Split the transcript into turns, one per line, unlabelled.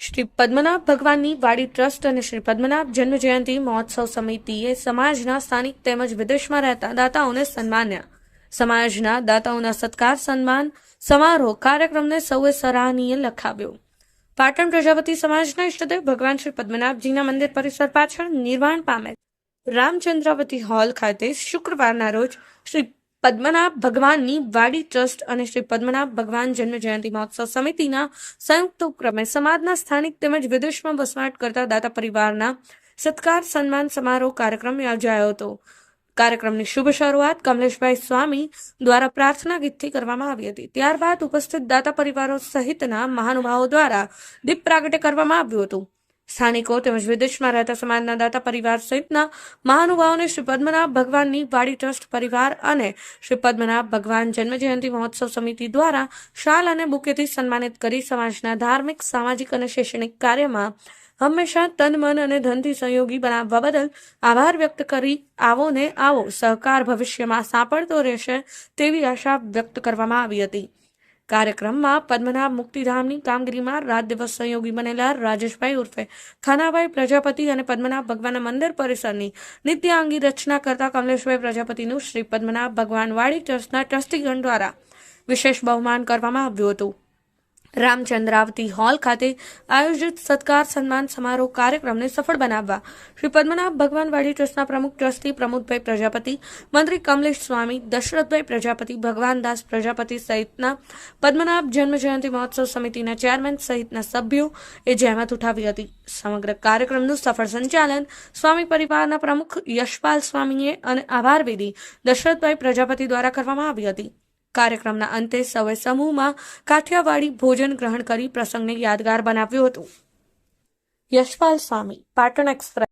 શ્રી પદ્મનાભ ભગવાનની વાડી ટ્રસ્ટ અને શ્રી પદ્મનાભ જન્મ જયંતિ મહોત્સવ સમિતિએ સમાજના સ્થાનિક તેમજ વિદેશમાં રહેતા દાતાઓને સન્માન્યા. સમાજના દાતાઓના સત્કાર, સન્માન, સમારોહ કાર્યક્રમને સૌએ સરાહનીય લખાવ્યો. પાટણ પ્રજાપતિ સમાજના ઇષ્ટદેવ ભગવાન શ્રી પદ્મનાભજીના મંદિર પરિસર પાછળ નિર્માણ પામેલ રામચંદ્રાવતી હોલ ખાતે શુક્રવારના રોજ શ્રી પદ્મનાભ ભગવાનની વાડી ટ્રસ્ટ અને શ્રી પદ્મનાભ ભગવાન જન્મ જયંતિ મહોત્સવ સમિતિના સંયુક્ત ઉપક્રમે સમાજના સ્થાનિક તેમજ વિદેશમાં વસવાટ કરતા દાતા પરિવારના સત્કાર સન્માન સમારોહ કાર્યક્રમ યોજાયો હતો. કાર્યક્રમની શુભ શરૂઆત કમલેશભાઈ સ્વામી દ્વારા પ્રાર્થના ગીતથી કરવામાં આવી હતી. ત્યારબાદ ઉપસ્થિત દાતા પરિવારો સહિતના મહાનુભાવો દ્વારા દીપ પ્રાગટ્ય કરવામાં આવ્યું હતું. સ્થાનિકો તેમજ વિદેશમાં રહેતા સમાજના દાતા પરિવાર સહિતના મહાનુભાવોને શ્રી પદ્મનાભ ભગવાનની વાડી ટ્રસ્ટ પરિવાર અને શ્રી પદ્મનાભ ભગવાન જન્મજયંતિ મહોત્સવ સમિતિ દ્વારા શાલ અને બુકેથી સન્માનિત કરી સમાજના ધાર્મિક, સામાજિક અને શૈક્ષણિક કાર્યમાં હંમેશા તન, મન અને ધનથી સહયોગી બનાવવા બદલ આભાર વ્યક્ત કરી આવો ને આવો. સહકાર ભવિષ્યમાં સાંપડતો રહેશે તેવી આશા વ્યક્ત કરવામાં આવી હતી. કાર્યક્રમમાં પદ્મનાભ મુક્તિધામની કામગીરીમાં રાત દિવસ સહયોગી બનેલા રાજેશભાઈ ઉર્ફે ખાનાભાઈ પ્રજાપતિ અને પદ્મનાભ ભગવાનના મંદિર પરિસરની નિત્યાંગી રચના કરતા કમલેશભાઈ પ્રજાપતિનું શ્રી પદ્મનાભ ભગવાન વાડી ટ્રસ્ટના ટ્રસ્ટીગણ દ્વારા વિશેષ બહુમાન કરવામાં આવ્યું હતું. રામચંદ્રાવતી હોલ ખાતે આયોજિત સત્કાર સન્માન સમારોહ કાર્યક્રમને સફળ બનાવવા શ્રી પદ્મનાભ ભગવાનવાડી ટ્રસ્ટના પ્રમુખ ટ્રસ્ટી પ્રમોદભાઈ પ્રજાપતિ, મંત્રી કમલેશ સ્વામી, દશરથભાઈ પ્રજાપતિ, ભગવાનદાસ પ્રજાપતિ સહિતના પદ્મનાભ જન્મજયંતિ મહોત્સવ સમિતિના ચેરમેન સહિતના સભ્યો એ જહેમત ઉઠાવી હતી. સમગ્ર કાર્યક્રમનું સફળ સંચાલન સ્વામી પરિવારના પ્રમુખ યશપાલ સ્વામીએ અને આભાર વિધિ દશરથભાઈ પ્રજાપતિ દ્વારા કરવામાં આવી હતી. કાર્યક્રમના અંતે સૌએ સમૂહમાં કાઠિયાવાડી ભોજન ગ્રહણ કરી પ્રસંગને યાદગાર બનાવ્યું હતું. યશપાલ સ્વામી, પાટણ એક્સપ્રેસ.